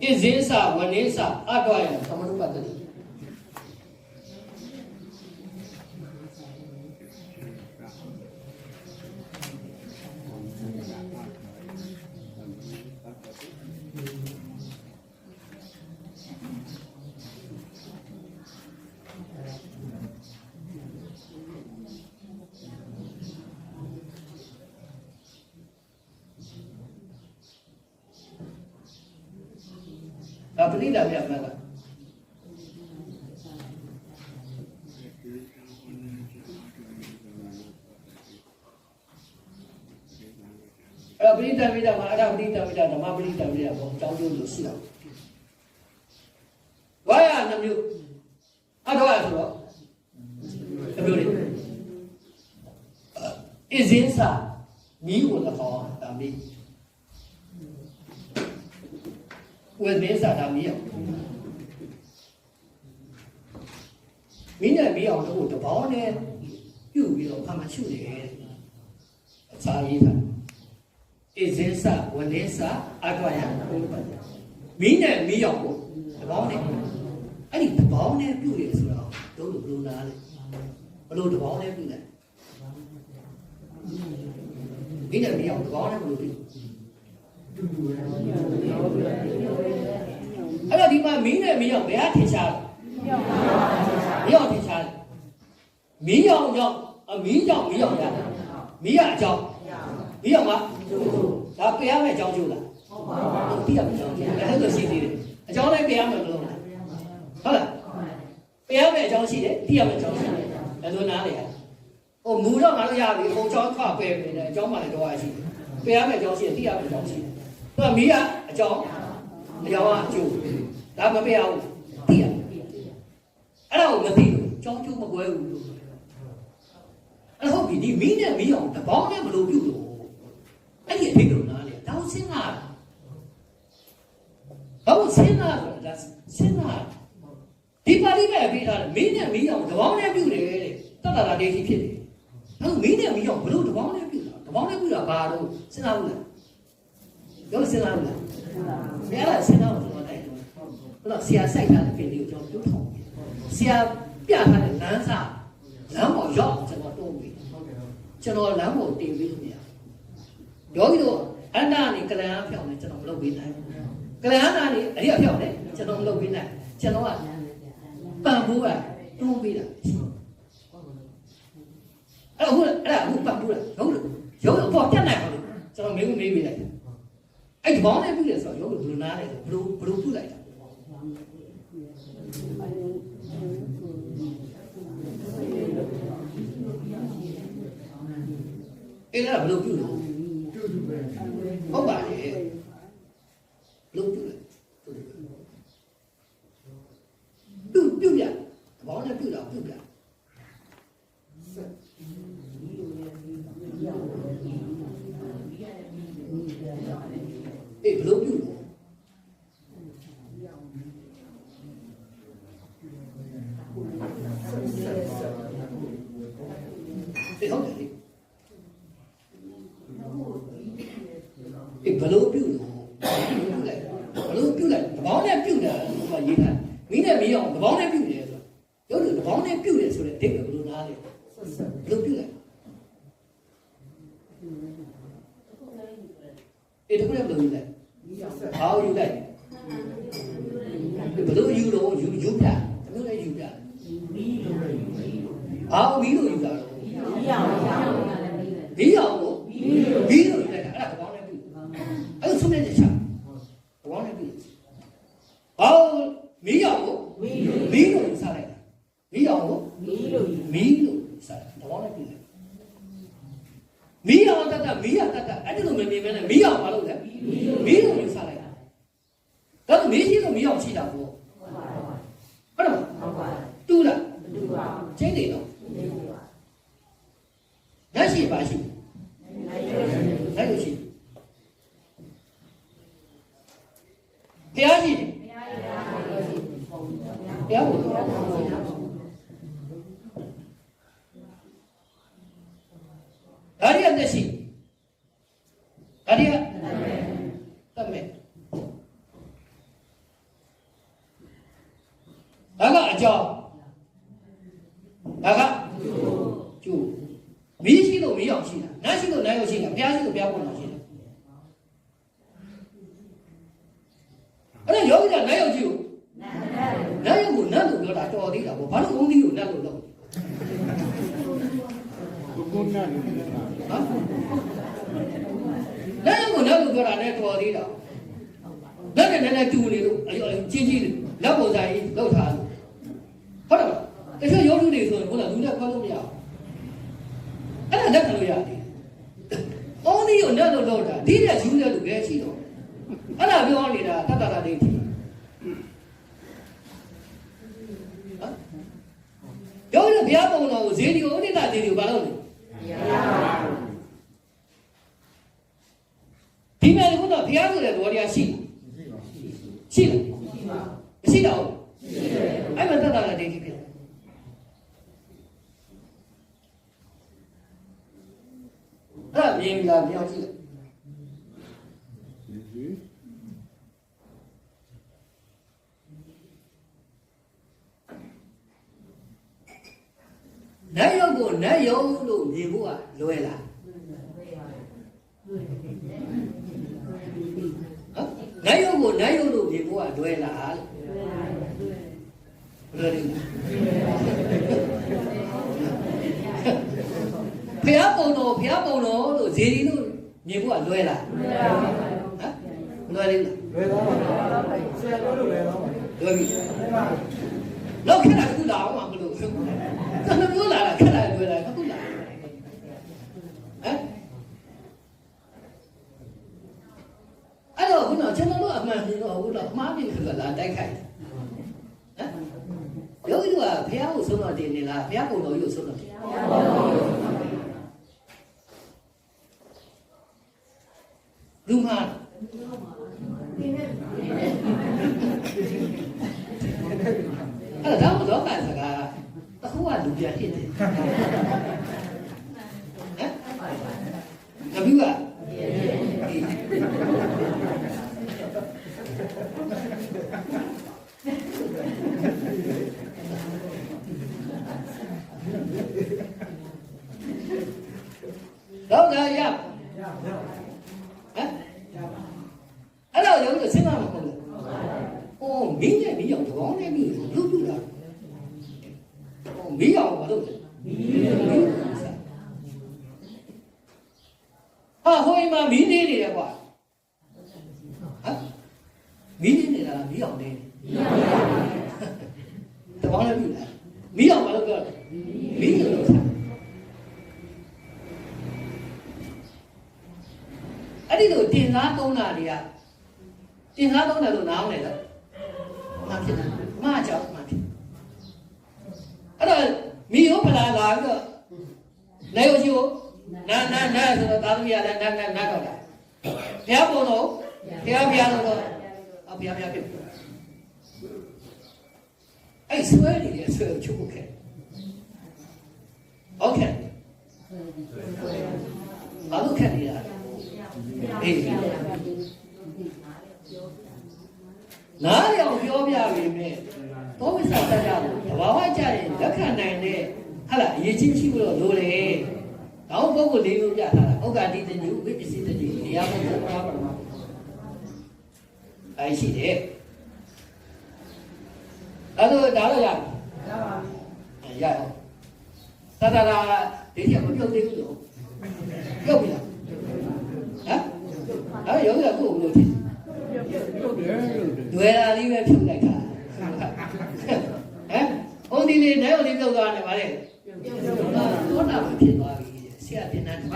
ဣဇင်းစဝ နေစအတ္တယသမနုပတ္တိဒါပဏိတာမြတ်မှတ်လားအဲ့ဒါပဏိတာမြတ်မှာအဲ့ဒါပဏိတာမြတ်ဓမ္မပဏိတာမြတ်ပေါ့အကြောင်းကျိုးလို့ရှိတာဝါရနှမျိုးအထောက်အဆိုတော့နှမျိုးလေးဣဇင်းစာမိဝတ်တော်ဒါမိ ဝေမေစာဒါမိရမိနဲ့မိအောင်လို့တပေါင်းနဲ့ပြုတ်ပြီးတော့ခါမှရှုနေတယ်အခြားရေးတာဣဇင်းစာဝနေစာအထောက်ရမိနဲ့မိအောင်ကိုတပေါင်းနဲ့အဲ့ဒီတပေါင်းနဲ့ပြုတ်ရဆိုတော့တို့လိုဘလို့လားလေဘလို့တပေါင်းနဲ့ပြုတ်လဲမိနဲ့မိအောင်တပေါင်းနဲ့ဘလို့ပြုတ် အဲ့တော့ဒီမှာမင်းနဲ့မင်းအောင်ဘယ်ကထင်ရှားလဲမင်းအောင်ထင်ရှားတယ်မင်းအောင်ကြောင့်အမင်းကြောင့်မင်းအောင်ရတယ်မင်းရအကြောင်းမင်းအောင်ကဒါပြရမယ့်အကြောင်းကျိုးလားဟုတ်ပါဘူးတိရမယ့်အကြောင်းကျိုးလည်းအဲ့လိုရှိသေးတယ်အကြောင်းလည်းပြရမယ်မလို့လားဟုတ်လားပြရမယ့်အကြောင်းရှိတယ်တိရမယ့်အကြောင်းရှိတယ်လည်းလို့နားလေရဟိုမူတော့ငါတို့ရပြီဟိုအကြောင်းခွပဲပဲတယ်အကြောင်းမှလည်းတော့ရရှိတယ်ပြရမယ့်အကြောင်းရှိတယ်တိရမယ့်အကြောင်းရှိတယ် သူကမင်းကအကြောင်းအကြောင်းကအကျိုးဒါမပြရဘူးတိရအဲ့ဒါကိုမသိလို့ကြောင်းကျိုးမကွဲဘူးလို့အဲ့ဟုတ်ပြီဒီမင်းနဲ့မင်းအောင်တပေါင်းနဲ့ဘလို့ပြုတ်လို့အဲ့ဒီအဖြစ်ကိုနားလေတောင်းစင်းလာဘာလို့စင်းလာလဲစင်းလာဒီပါဠိပဲပြီးထားတယ်မင်းနဲ့မင်းအောင်တပေါင်းနဲ့ပြုတ်တယ်တဲ့တတတာဒေရှိဖြစ်တယ်အဲ့မင်းနဲ့မင်းအောင်ဘလို့တပေါင်းနဲ့ပြုတ်တာတပေါင်းနဲ့ပြုတ်တာဘာလို့စဉ်းစားဘူးလား ပြောစဉ်းစားဘူးလားဘယ်လားစဉ်းစားလို့တော့တိုက်တော့ဘလို့ဆရာစိုက်ထားတဲ့ပြင်လေးကိုကျွန်တော်ပြောထောင်ဆရာပြထားတဲ့လမ်းစာလမ်းပေါ်ရောက်ကျွန်တော်တိုးပြီးကျွန်တော်လမ်းပေါ်တင်ပြီးလို့မရယောဂီတို့အန္တာနေကလန်အဖြောင်းနေကျွန်တော်မလုပ်ပေးနိုင်ကလန်အန္တာနေအရိအဖြောင်းနေကျွန်တော်မလုပ်ပေးနိုင်ကျွန်တော်ကပံပိုးကတွန်းပေးတာအဲ့တော့ဟုတ်အဲ့ဒါဟုတ်ပံပိုးလားဟုတ်လို့ရုပ်တော့ပေါ်တက်နိုင်ပါလို့ကျွန်တော်မင်းကိုမေးပေးလိုက် အဲ့ဒီဘောင်းနဲ့ပြုတယ်ဆိုတော့ရုပ်ဘယ်လိုနားလဲဘယ်လိုဘယ်လိုပြုလိုက်တာအဲ့ဒါဘယ်လိုပြုလဲဟုတ်ပါလေဘယ်လိုပြုလဲပြုပြုပြဘောင်းနဲ့ပြုတာပြုပြ အေးဘယ်လိုပြုလဲအေးဟုတ်တယ်လေအေးဘယ်လိုပြုလဲဘယ်လိုပြုလဲဘယ်လိုပြုလဲတဘောင်းနဲ့ပြုတာဟိုကရေးထားမင်းနဲ့မင်းအောင်တဘောင်းနဲ့ပြုတယ်ဆိုတော့ရုပ်တဘောင်းနဲ့ပြုတယ်ဆိုတဲ့ဒိတ်ကဘယ်လိုနားလဲဘယ်လိုပြုလဲအေးတခုလည်းဘယ်လိုယူလဲဘာကိုယူ လိုက်ဘယ်လိုယူလို့ယူယူပြတမျိုးလည်းယူပြဘာကိုပြီးလို့ယူတာတော့ပြီးအောင်လို့ပြီးလို့ယူလိုက်တာအဲ့ဒါတဘောင်းနဲ့ပြုအဲ့ဒါဆုံးနေတဲ့ချက်တဘောင်းနဲ့ပြုဘာကိုမီးအောင်လို့မီးလို့ယူစားလိုက်တာမီးအောင်လို့မီးလို့ယူစားတယ်တဘောင်းနဲ့ပြုတယ်မီးအောင်တတ်တမီးရတတ်တအဲ့ဒီလိုမမြင်မဲနဲ့မီးအောင်မလုပ်လဲမီးလို့ယူစားလိုက်တာဒါဆိုမီးကြီးလို့မီးအောင်ရှိတာပေါ့ဟုတ်တယ်တူလားချင်းနေတော့ လက်ရှိပါရှိလက်လို့ရှိတရားရှိတယ်တရားကိုဒါရီအသက်ရှိဒါရီကတတ်မဲ့ ကြောင်းဒါကကျိုးမီးရှိလို့မီးအောင်ရှိတာနတ်ရှိလို့နတ်ရောက်ရှိတာဘုရားရှိလို့ဘုရားပုံတော်ရှိတာ အဲ့တော့ယောဂီကနတ်ရောက်ကြည့်ကိုနတ်ရောက်ကိုနတ်လို့ပြောတာတော်သေးတာပေါ့ဘာလို့ဘုန်းကြီးကိုနတ်လို့လုပ်ကိုနာနေတယ်ဟမ်နတ်ရောက်ကိုနတ်လို့ပြောတာနဲ့တော်သေးတာနတ်နဲ့နည်းနည်းတူနေလို့အယောချင်းချင်းလက်ပုံဆိုင်လောက်ထားလို့ဟုတ်တယ်တချို့ယောဂီတွေဆိုရင်ဘုရားလူနဲ့ခွဲလို့မရဘူးအဲ့ဒါလက်ခံလို့ရတယ်။အောင်းဒီကိုနဲ့လို့တော့တာဒီတဲ့ယူတဲ့လူပဲရှိတော့။အဲ့ဒါပြောနေတာတတတာဒိဋ္ဌိ။ဟမ်။ပြောရင် ဘုရားပုံတော်ကိုဇေဒီကိုဥဒိတာဇေဒီကိုဘာလို့လဲ။ဒီမဲ့ကတော့ဘုရားဆိုတဲ့ဘောတရားရှိရှိလားမရှိတော့ဘူးအဲ့မှာတတတာဒိဋ္ဌိဖြစ်တယ်အဲ့ဒါမြင်လာမြောက်ကြည့်လိုက် နတ် ရုပ်ကိုနတ်ရုပ်လို့မြင်ဖို့ကလွယ်လားဟမ်နတ်ရုပ်ကိုနတ်ရုပ်လို့မြင်ဖို့ကလွယ်လားလို့လွယ်တယ်ဖျားပုံတော်ဖျားပုံတော်လို့ဇေဒီလို့မြင်ဖို့ကလွယ်လားဟမ်လွယ်တယ်ဘယ်တော့ဆရာတို့လိုပဲတော့လွယ်ပြီလောက်ခက်တာကူလာအောင်မလို့ကျွန်တော်ပြောလာတာခက်တာလွယ်တာကူလာဟမ်အဲ့တော့ခုနကျွန်တော်တို့အမှန်ကြီး တော့ဟုတ်တော့အမှားပြင်ခက်လာတိုက်ခိုက်ဟမ်ယောဂီကဘုရားကိုဆုံးတော့တင်နေလားဘုရားပုံတော်ကြီးကိုဆုံးတော့တင်လူမှာအဲ့ဒါတော့တော့ကစကားတခုကလူပြဖြစ်တယ်ဟမ်နဘူးကတော့ဒါရဟမ်အဲ့တော့ရုပ်လို့စဉ်းစားမှာမဟုတ်ဘူး။အော်မင်းနဲ့မ င်းအောင်တကောင်းနဲ့မင်းလို့ပြုတာ။အော်မင်းအောင်ဘာလို့လဲ။မင်းဟာဟိုအိမ်မှာမင်းနေနေတယ်ကွာ။ဟမ်မင်းနေနေတာလားမင်းအောင်နေနေ။တကောင်းနဲ့ပြုတာ။မင်းအောင်ဘာလို့ပြောလဲ။မင်းလို့ဆက်အဲ့ဒီလိုတင်စားသုံးတာတွေကတင်စားသုံးတယ်လို့နားမလဲတော့မှဖြစ်တယ်မှကြောက်မှဖြစ်အဲ့တော့မိရောဖလာလာ ပြီးတော့နိုင်ကိုရှိကိုနာနာနာဆိုတော့သာသမီကလည်းနာနာနာတော့လာဘုရားပေါ်တော့ဘုရားဘုရားတော့အဘုရားဘုရားဖြစ်အဲ့ဆွဲနေတယ်ဆွဲချုပ်ခဲ့ဟုတ်ကဲ့ဘာလို့ခက်နေတာအေးနားရအောင်ပြောပြပေးမယ် ချင်းရှိလို့လိုတယ်။တောင်းပုဂ္ဂိုလ်လေးမျိုးပြထားတာဩဃာတိတညုဝိပစ္စည်းတညုတရားပုဂ္ဂိုလ်ဘာပရမအဲရှိတယ်။အဲ့တော့ဒါတော့ရရပါဘူး။ရအောင်သတ္တရာဒိဋ္ဌိမပြုတ်သေးဘူးလို့ပြုတ်ပြီလားဟမ်အဲ့ရောရကိုဘယ်လိုဖြစ်ပြုတ်တယ်ပြုတ်တယ်လွယ်တာလေးပဲဖြုတ်လိုက်တာဟမ်ဟိုဒီလေးနဲ့ဟိုဒီပြုတ်သွားတယ်ဗါလေ သောတာပန်ဖြစ်သွားပြီဆရာတင်တာတပ